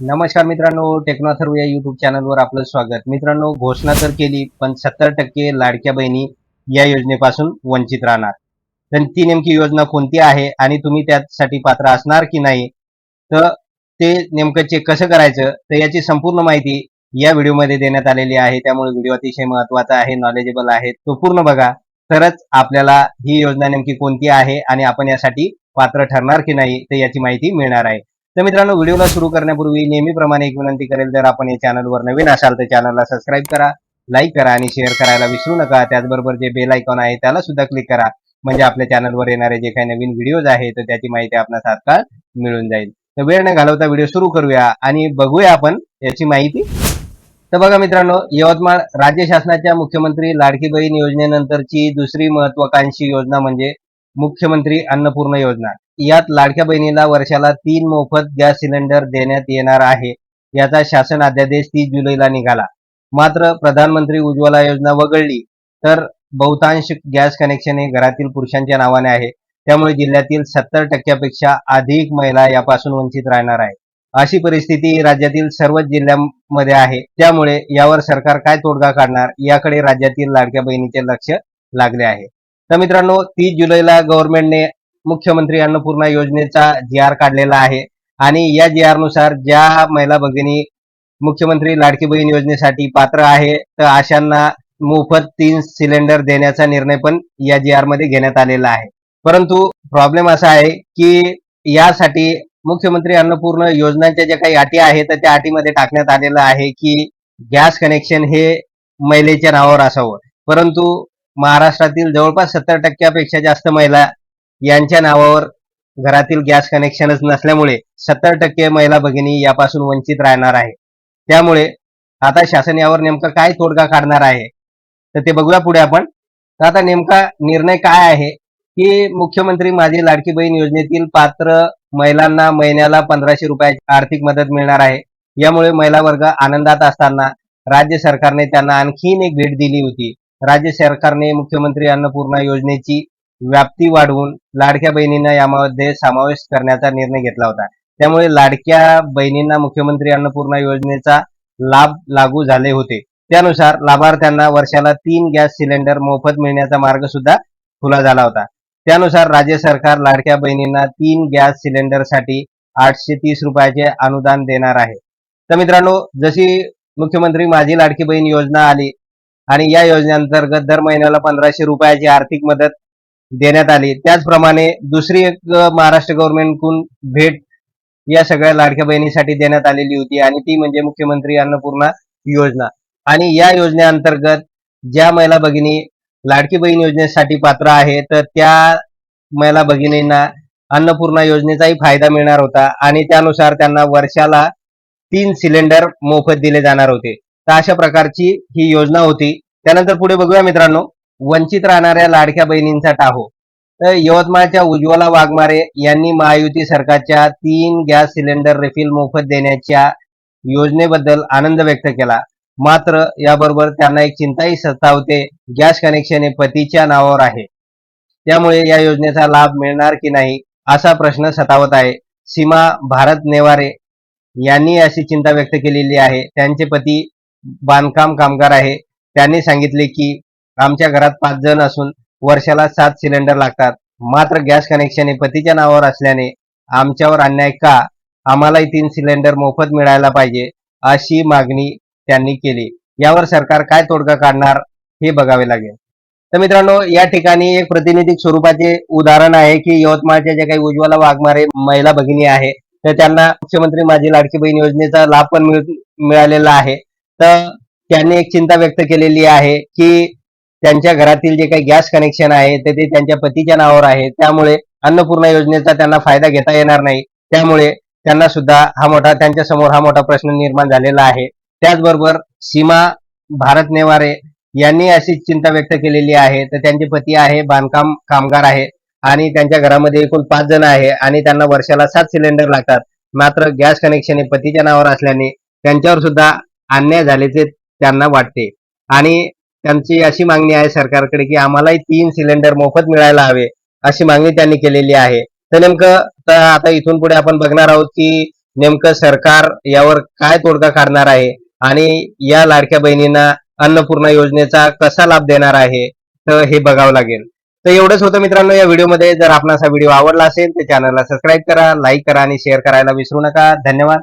नमस्कार मित्रांनो टेक्नॉथर्व या युट्यूब चॅनलवर आपलं स्वागत. मित्रांनो घोषणा तर केली पण सत्तर टक्के लाडक्या बहिणी या योजनेपासून वंचित राहणार. तर ती नेमकी योजना कोणती आहे आणि तुम्ही त्यासाठी पात्र असणार की नाही? तर ते नेमकं चेक कसं करायचं? तर याची संपूर्ण माहिती या व्हिडिओमध्ये देण्यात आलेली आहे. त्यामुळे व्हिडिओ अतिशय महत्त्वाचा आहे नॉलेजेबल आहे तो पूर्ण बघा. तरच आपल्याला ही योजना नेमकी कोणती आहे आणि आपण यासाठी पात्र ठरणार की नाही तर याची माहिती मिळणार आहे. तर मित्रांनो व्हिडिओला सुरू करण्यापूर्वी नेहमीप्रमाणे एक विनंती करेल जर आपण या चॅनलवर नवीन असाल तर चॅनलला सबस्क्राईब करा लाईक करा आणि शेअर करायला विसरू नका. त्याचबरोबर जे बेल आयकॉन आहे त्याला सुद्धा क्लिक करा. म्हणजे आपल्या चॅनलवर येणारे जे काही नवीन व्हिडिओज आहेत तर त्याची माहिती आपणास तात्काळ मिळून जाईल. तर वेळ न घालवता व्हिडिओ सुरू करूया आणि बघूया आपण याची माहिती. तर बघा मित्रांनो यवतमाळ राज्य शासनाच्या मुख्यमंत्री लाडकी बहीण योजनेनंतरची दुसरी महत्वाकांक्षी योजना म्हणजे मुख्यमंत्री अन्नपूर्ण योजना. यात लाडक्या बहिणीला वर्षाला तीन मोफत गॅस सिलेंडर देण्यात येणार आहे. याचा शासन अध्यादेश तीस जुलैला निघाला. मात्र प्रधानमंत्री उज्ज्वला योजना वगळली तर बहुतांश गॅस कनेक्शन हे घरातील पुरुषांच्या नावाने आहे. त्यामुळे जिल्ह्यातील सत्तर टक्क्यापेक्षा अधिक महिला यापासून वंचित राहणार आहे अशी परिस्थिती राज्यातील सर्वच जिल्ह्यांमध्ये आहे. त्यामुळे यावर सरकार काय तोडगा काढणार याकडे राज्यातील लाडक्या बहिणीचे लक्ष लागले आहे. तर मित्रांनो तीस जुलैला गव्हर्नमेंटने मुख्यमंत्री अन्नपूर्णा योजनेचा जी आर काढलेला आहे. आणि या जी आरनुसार ज्या महिला भगिनी मुख्यमंत्री लाडकी बहीण योजनेसाठी पात्र आहे तर अशांना मोफत तीन सिलेंडर देण्याचा निर्णय पण या जी आरमध्ये घेण्यात आलेला आहे. परंतु प्रॉब्लेम असा आहे की यासाठी मुख्यमंत्री अन्नपूर्ण योजनांच्या ज्या काही अटी आहेत तर त्या अटीमध्ये टाकण्यात आलेलं आहे की गॅस कनेक्शन हे महिलेच्या नावावर असावं. परंतु महाराष्ट्रातील जवळपास सत्तर टक्क्यापेक्षा जास्त महिला यांच्या नावावर घरातील गॅस कनेक्शनच नसल्यामुळे सत्तर टक्के महिला भगिनी यापासून वंचित राहणार आहे. त्यामुळे आता शासन यावर नेमका काय तोडगा काढणार आहे? तर ते बघूया पुढे आपण. आता नेमका निर्णय काय आहे? की मुख्यमंत्री माझी लाडकी बहीण योजनेतील पात्र महिलांना महिन्याला पंधराशे रुपयाची आर्थिक मदत मिळणार आहे. यामुळे महिला वर्ग आनंदात असताना राज्य सरकारने त्यांना आणखीन एक भेट दिली होती. राज्य सरकारने मुख्यमंत्री अन्नपूर्णा योजनेची व्याप्ती वाढवून लाडक्या बहिणींना यामध्ये समावेश करण्याचा निर्णय घेतला होता. त्यामुळे लाडक्या बहिणींना मुख्यमंत्री अन्नपूर्णा योजनेचा लाभ लागू झाले होते. त्यानुसार लाभार्थ्यांना वर्षाला तीन गॅस सिलेंडर मोफत मिळण्याचा मार्ग सुद्धा खुला झाला होता. त्यानुसार राज्य सरकार लाडक्या बहिणींना तीन गॅस सिलेंडरसाठी आठशे तीस रुपयाचे अनुदान देणार आहे. तर मित्रांनो जशी मुख्यमंत्री माझी लाडकी बहीण योजना आली आणि या योजनेअंतर्गत दर महिन्याला पंधराशे रुपयाची आर्थिक मदत देण्यात आली. त्याचप्रमाणे दुसरी एक महाराष्ट्र गव्हर्नमेंटकडून भेट या सगळ्या लाडक्या बहिणीसाठी देण्यात आलेली होती आणि ती म्हणजे मुख्यमंत्री अन्नपूर्णा योजना. आणि या योजनेअंतर्गत ज्या महिला भगिनी लाडकी बहीण योजनेसाठी पात्र आहे तर त्या महिला भगिनींना अन्नपूर्णा योजनेचाही फायदा मिळणार होता आणि त्यानुसार त्यांना वर्षाला तीन सिलेंडर मोफत दिले जाणार होते. तर अशा प्रकारची ही योजना होती. त्यानंतर पुढे बघूया मित्रांनो. वंचित राहणाऱ्या लाडक्या बहिणींचा टाहो. तर यवतमाळच्या उज्ज्वला वाघमारे यांनी महायुती सरकारच्या तीन गॅस सिलेंडर रिफिल मोफत देण्याच्या योजनेबद्दल आनंद व्यक्त केला. मात्र याबरोबर त्यांना एक चिंताही सतावते गॅस कनेक्शन हे पतीच्या नावावर आहे. त्यामुळे या योजनेचा लाभ मिळणार की नाही असा प्रश्न सतावत आहे. सीमा भारत नेवारे यांनी अशी चिंता व्यक्त केलेली आहे. त्यांचे पती बांधकाम कामगार आहे. त्यांनी सांगितले की आमच्या घरात पाच जण असून वर्षाला सात सिलेंडर लागतात. मात्र गॅस कनेक्शन हे पतीच्या नावावर असल्याने आमच्यावर अन्याय का? आम्हालाही तीन सिलेंडर मोफत मिळायला पाहिजे अशी मागणी त्यांनी केली. यावर सरकार काय तोडगा काढणार हे बघावे लागेल. तर मित्रांनो या ठिकाणी एक प्रतिनिधिक स्वरूपाचे उदाहरण आहे की यवतमाळच्या ज्या काही उज्ज्वला वाघमारे महिला भगिनी आहे तर त्यांना मुख्यमंत्री माझी लाडकी बहीण योजनेचा लाभ पण मिळालेला आहे. तर त्यांनी एक चिंता व्यक्त केलेली आहे की त्यांच्या घरातील जे काही गॅस कनेक्शन आहे तर ते त्यांच्या पतीच्या नावावर आहे. त्यामुळे अन्नपूर्णा योजनेचा त्यांना फायदा घेता येणार नाही. त्यामुळे त्यांना सुद्धा हा मोठा त्यांच्यासमोर हा मोठा प्रश्न निर्माण झालेला आहे. त्याचबरोबर सीमा भारत नेवारे यांनी अशी चिंता व्यक्त केलेली आहे. तर त्यांचे पती आहे बांधकाम कामगार आहे आणि त्यांच्या घरामध्ये एकूण पाच जण आहे आणि त्यांना वर्षाला सात सिलेंडर लागतात. मात्र गॅस कनेक्शन हे पतीच्या नावावर असल्याने त्यांच्यावर सुद्धा अन्याय झाल्याचे त्यांना वाटते. आणि त्यांची अशी मागणी आहे सरकारकडे की आम्हालाही तीन सिलेंडर मोफत मिळायला हवे अशी मागणी त्यांनी केलेली आहे. तर नेमकं तर आता इथून पुढे आपण बघणार आहोत की नेमकं सरकार यावर काय तोडगा काढणार आहे आणि या लाडक्या बहिणींना अन्नपूर्णा योजनेचा कसा लाभ देणार आहे तर हे बघावं लागेल. तर एवढंच होतं मित्रांनो या व्हिडिओमध्ये. जर आपणास हा व्हिडिओ आवडला असेल तर चॅनलला सबस्क्राईब करा लाईक करा आणि शेअर करायला विसरू नका. धन्यवाद.